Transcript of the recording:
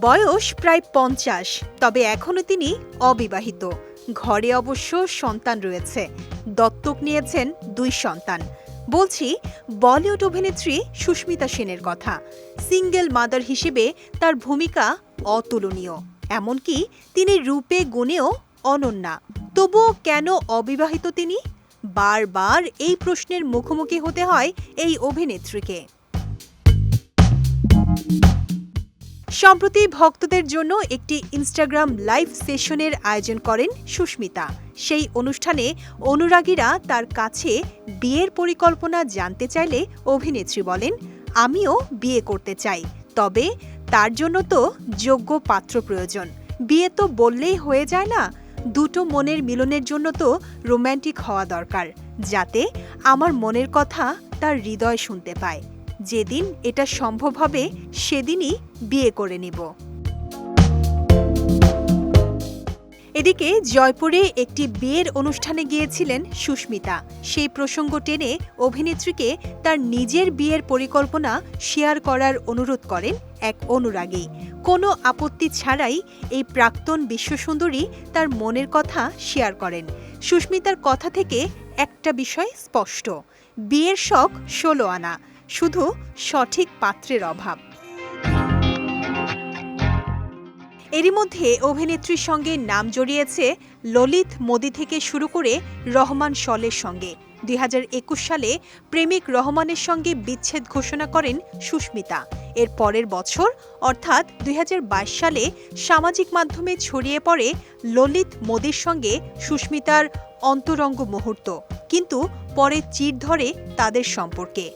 বয়স প্রায় পঞ্চাশ, তবে এখনও তিনি অবিবাহিত। ঘরে অবশ্য সন্তান রয়েছে। দত্তক নিয়েছেন দুই সন্তান। বলছি, বলিউড অভিনেত্রী সুস্মিতা সেনের কথা। সিঙ্গেল মাদার হিসেবে তার ভূমিকা অতুলনীয়। এমনকি তিনি রূপে গুণেও অনন্যা। তবুও কেন অবিবাহিত তিনি? বারবার এই প্রশ্নের মুখোমুখি হতে হয় এই অভিনেত্রীকে। সম্প্রতি ভক্তদের জন্য একটি ইনস্টাগ্রাম লাইভ সেশনের আয়োজন করেন সুস্মিতা। সেই অনুষ্ঠানে অনুরাগীরা তার কাছে বিয়ের পরিকল্পনা জানতে চাইলে অভিনেত্রী বলেন, আমিও বিয়ে করতে চাই, তবে তার জন্য তো যোগ্য পাত্র প্রয়োজন। বিয়ে তো বললেই হয়ে যায় না, দুটো মনের মিলনের জন্য তো রোম্যান্টিক হওয়া দরকার, যাতে আমার মনের কথা তার হৃদয় শুনতে পায়। যেদিন এটা সম্ভব হবে, সেদিনই বিয়ে করে নিব। এদিকে জয়পুরে একটি বিয়ের অনুষ্ঠানে গিয়েছিলেন সুস্মিতা। সেই প্রসঙ্গ টেনে অভিনেত্রীকে তার নিজের বিয়ের পরিকল্পনা শেয়ার করার অনুরোধ করেন এক অনুরাগী। কোনো আপত্তি ছাড়াই এই প্রাক্তন বিশ্বসুন্দরী তার মনের কথা শেয়ার করেন। সুস্মিতার কথা থেকে একটা বিষয় স্পষ্ট। বিয়ের শখ ষোলো আনা। শুধু সঠিক পাত্রের অভাব। এরই মধ্যে অভিনেত্রীর সঙ্গে নাম জড়িয়েছে ললিত মোদি থেকে শুরু করে রহমান শলের সঙ্গে। দুই হাজার একুশ সালে প্রেমিক রহমানের সঙ্গে বিচ্ছেদ ঘোষণা করেন সুস্মিতা। এর পরের বছর, অর্থাৎ দুই হাজার বাইশ সালে সামাজিক মাধ্যমে ছড়িয়ে পড়ে ললিত মোদির সঙ্গে সুস্মিতার অন্তরঙ্গ মুহূর্ত, কিন্তু পরে চির ধরে তাদের সম্পর্কে।